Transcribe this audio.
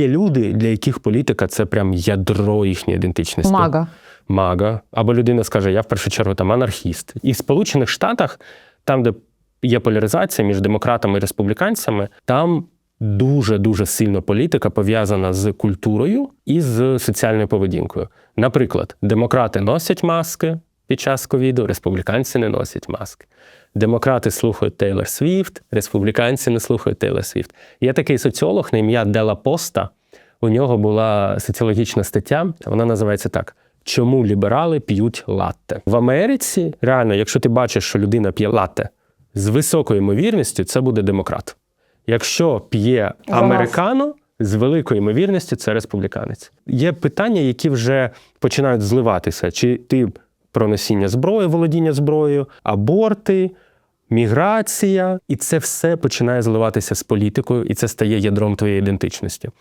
є люди, для яких політика це прям ядро їхньої ідентичності. Мага. Мага. Або людина скаже, я в першу чергу там анархіст. І в Сполучених Штатах, там, де є поляризація між демократами і республіканцями, там дуже дуже сильно політика пов'язана з культурою і з соціальною поведінкою. Наприклад, демократи носять маски під час ковіду, республіканці не носять маски. Демократи слухають Тейлор Свіфт, республіканці не слухають Тейлор Свіфт. Є такий соціолог на ім'я Дела Поста. У нього була соціологічна стаття, вона називається так: Чому ліберали п'ють латте? В Америці реально, якщо ти бачиш, що людина п'є латте, з високою ймовірністю це буде демократ. Якщо п'є американо, з великою ймовірністю це республіканець. Є питання, які вже починають зливатися: чи ти про носіння зброї, володіння зброєю, аборти, міграція, і це все починає зливатися з політикою, і це стає ядром твоєї ідентичності.